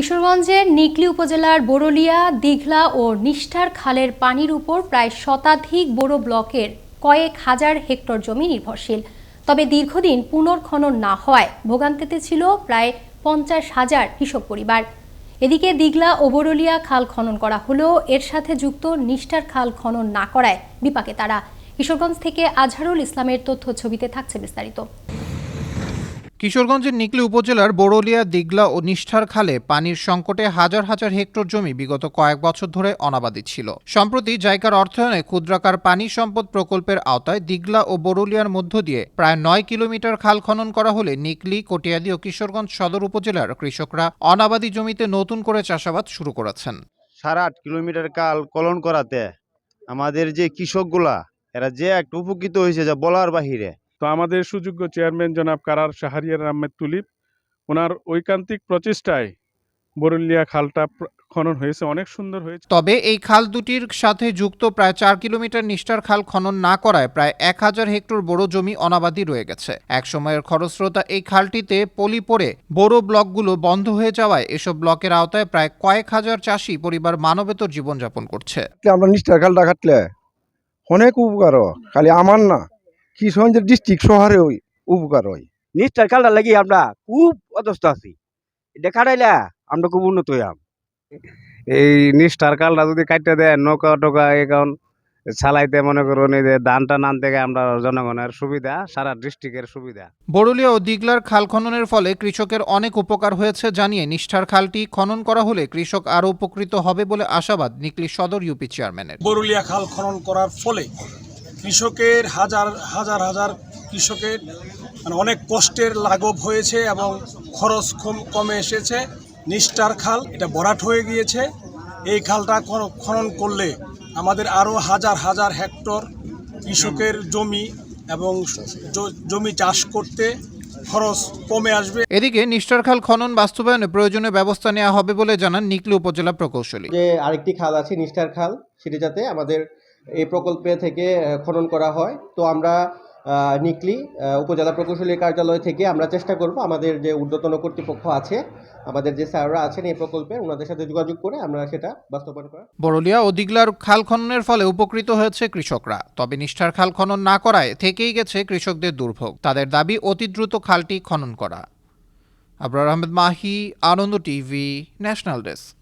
কিশোরগঞ্জের নিকলি উপজেলার বোরলিয়া দিঘলা ও নিষ্ঠার খালের পানির উপর প্রায় শতাধিক বড় ব্লকের কয়েক হাজার হেক্টর জমি নির্ভরশীল। তবে দীর্ঘদিন পুনর্খনন না হওয়ায় ভোগান্তিতে ছিল প্রায় পঞ্চাশ হাজার কৃষক পরিবার। এদিকে দিঘলা ও বরলিয়া খাল খনন করা হলেও এর সাথে যুক্ত নিষ্ঠার খাল খনন না করায় বিপাকে তারা। কিশোরগঞ্জ থেকে আজহারুল ইসলামের তথ্য ছবিতে থাকছে বিস্তারিত। কিশোরগঞ্জের নিকলি উপজেলার বড়লিয়া, দিগলা ও নিষ্ঠার খালে পানির সংকটে হাজার হাজার হেক্টর জমি বিগত কয়েক বছর ধরে অনাবাদি ছিল। সম্প্রতি জাইকার অর্থায়নে ক্ষুদ্রাকার পানি সম্পদ প্রকল্পের আওতায় দিগলা ও বড়লিয়ার মধ্য দিয়ে প্রায় নয় কিলোমিটার খাল খনন করা হলে নিকলি, কটিয়াদি ও কিশোরগঞ্জ সদর উপজেলার কৃষকরা অনাবাদি জমিতে নতুন করে চাষাবাদ শুরু করেছেন। সাড়ে আট কিলোমিটার কাল কলন করাতে আমাদের যে কৃষকগুলা, এরা যে একটা উপকৃত হয়েছে যা বলার বাহিরে তো আমাদের সুযোগ্য চেয়ারম্যান জনাব কারার শাহরিয়ার আহমেদ তুলিপ ওনার ঐকান্তিক প্রচেষ্টায় বরুলিয়া খালটা খনন হয়েছে অনেক সুন্দর হয়েছে। তবে এই খাল দুটির সাথে যুক্ত প্রায় চার কিলোমিটার নিষ্ঠার খাল খনন না করায় প্রায় এক হাজার হেক্টর বড় জমি অনাবাদি রয়ে গেছে। এক সময়ের খরস্রোতা এই খালটিতে পলি পড়ে বড় ব্লকগুলো বন্ধ হয়ে যাওয়ায় এসব ব্লকের আওতায় প্রায় কয়েক হাজার চাষি পরিবার মানবেতর জীবনযাপন করছে। আমরা নিষ্ঠার খালটা কাটলে অনেক উপকার খালি আমার না। কিশোরগঞ্জের ডিস্ট্রিক্ট শহরে ওই উপকার হয়? নিষ্ঠার খেলার লাগি আমরা খুব অদস্ত আছি। এটা কাটাইলে আমরা খুব উন্নত হইয়াম। এই নিষ্ঠার কালটা যদি কাটতে দেয় নৌকা টোকা এখন চালাইতে মনে করুন এই যে ধানটা নান থেকে আমরা জনগণের সুবিধা সারা ডিস্ট্রিক্টের সুবিধা। বড়লিয়া ও দিগলার খাল খননের ফলে কৃষকের অনেক উপকার হয়েছে জানিয়ে নিষ্ঠার খালটি খনন করা হলে কৃষক আরও উপকৃত হবে বলে আশাবাদ নিকলি সদর ইউপি চেয়ারম্যানের। বরুলিয়া খাল খনন করার ফলে কৃষকের হাজার হাজার হাজার কৃষকের মানে অনেক কষ্টের লাঘব হয়েছে এবং খরচ কম- কমে এসেছে। নিষ্ঠার খাল এটা ভরাট হয়ে গিয়েছে। এই খালটা খন- খনন করলে আমাদের আরও হাজার হাজার হেক্টর কৃষকের জমি এবং জমি চাষ করতে খরচ কমে আসবে। এদিকে নিষ্ঠার খাল খনন বাস্তবায়নে প্রয়োজনীয় ব্যবস্থা নেওয়া হবে বলে জানান নিকলি উপজেলা প্রকৌশলী। যে আরেকটি খাল আছে নিষ্ঠার খাল সেটি যাতে আমাদের এই প্রকল্পে থেকে খনন করা হয়। তো আমরা নিকলি উপজেলা প্রকৌশলী কার্যালয় থেকে আমরা চেষ্টা করব আমাদের যে ঊর্ধ্বতন কর্তৃপক্ষ আছে, আমাদের যে স্যাররা আছেন এই প্রকল্পে ওনাদের সাথে যোগাযোগ করে আমরা সেটা বাস্তবায়ন করা। বড়লিয়া ও দিগলার খাল খননের ফলে উপকৃত হয়েছে কৃষকরা। তবে নিষ্ঠার খাল খনন না করায় থেকেই গেছে কৃষকদের দুর্ভোগ। তাদের দাবি, অতি দ্রুত খালটি খনন করা। Abrar Ahmed Mahi, Ananda TV, national desk.